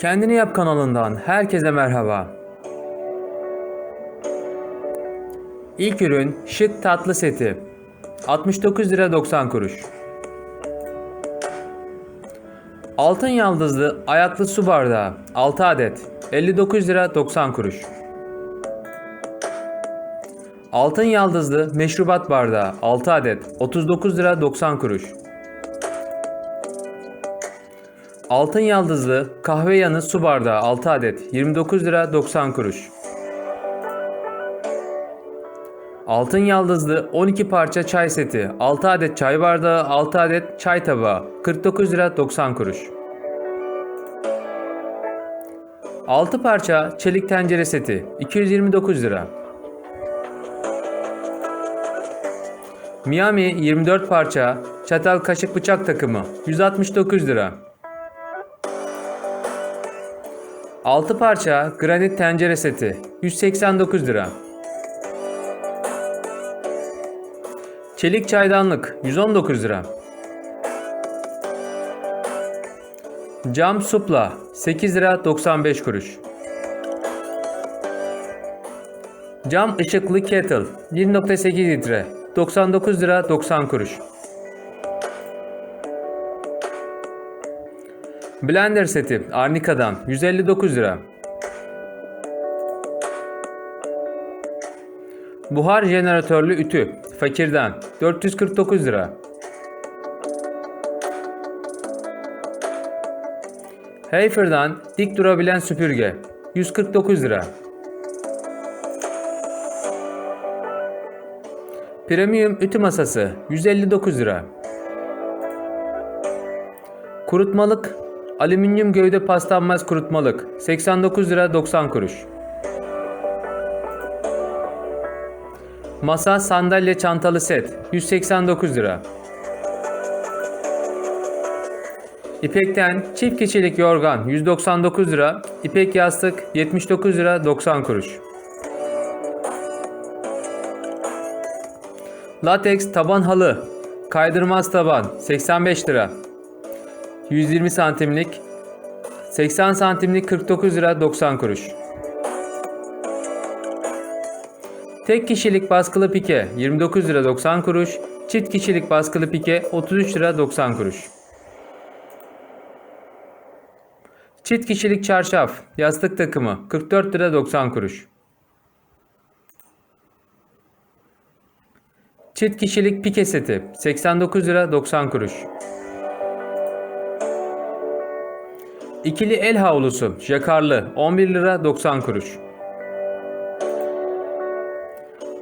Kendini Yap kanalından herkese merhaba. İlk ürün şık tatlı seti. 69 lira 90 kuruş. Altın yaldızlı ayaklı su bardağı 6 adet 59 lira 90 kuruş. Altın yaldızlı meşrubat bardağı 6 adet 39 lira 90 kuruş. Altın yaldızlı kahve yanı su bardağı 6 adet 29 lira 90 kuruş. Altın yaldızlı 12 parça çay seti 6 adet çay bardağı 6 adet çay tabağı 49 lira 90 kuruş. 6 parça çelik tencere seti 229 lira. Miami 24 parça çatal kaşık bıçak takımı 169 lira. 6 parça granit tencere seti 189 lira. Çelik çaydanlık 119 lira. Cam supla 8 lira 95 kuruş. Cam ışıklı kettle 1.8 litre 99 lira 90 kuruş. Blender seti Arnica'dan 159 lira. Buhar jeneratörlü ütü Fakir'den 449 lira. Hayfer'dan dik durabilen süpürge 149 lira. Premium ütü masası 159 lira. Kurutmalık alüminyum gövde paslanmaz kurutmalık 89 lira 90 kuruş. Masa sandalye çantalı set 189 lira. İpekten çift kişilik yorgan 199 lira, ipek yastık 79 lira 90 kuruş. Lateks taban halı, kaydırmaz taban 85 lira. 120 santimlik, 80 santimlik 49 lira 90 kuruş. Tek kişilik baskılı pike 29 lira 90 kuruş, çift kişilik baskılı pike 33 lira 90 kuruş. Çift kişilik çarşaf, yastık takımı 44 lira 90 kuruş. Çift kişilik pike seti 89 lira 90 kuruş. İkili el havlusu jakarlı 11 lira 90 kuruş.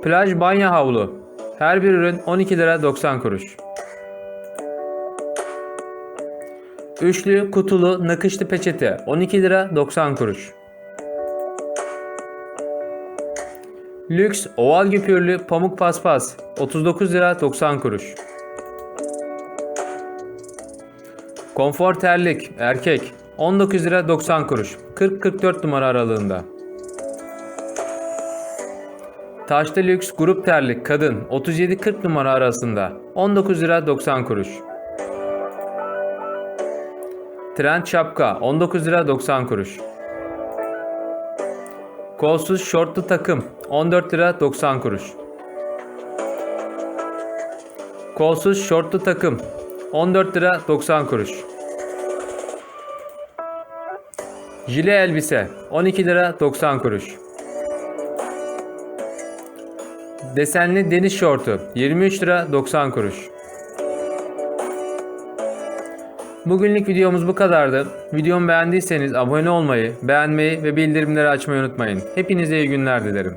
Plaj banyo havlu her bir ürün 12 lira 90 kuruş. Üçlü kutulu nakışlı peçete 12 lira 90 kuruş. Lüks oval güpürlü pamuk paspas 39 lira 90 kuruş. Konfor terlik erkek 19 lira 90 kuruş. 40-44 numara aralığında. Taşlı lüks grup terlik kadın 37-40 numara arasında 19 lira 90 kuruş. Trend şapka 19 lira 90 kuruş. Kolsuz şortlu takım 14 lira 90 kuruş. Kolsuz şortlu takım 14 lira 90 kuruş. Jile elbise 12 lira 90 kuruş. Desenli deniz şortu 23 lira 90 kuruş. Bugünlük videomuz bu kadardı. Videomu beğendiyseniz abone olmayı, beğenmeyi ve bildirimleri açmayı unutmayın. Hepinize iyi günler dilerim.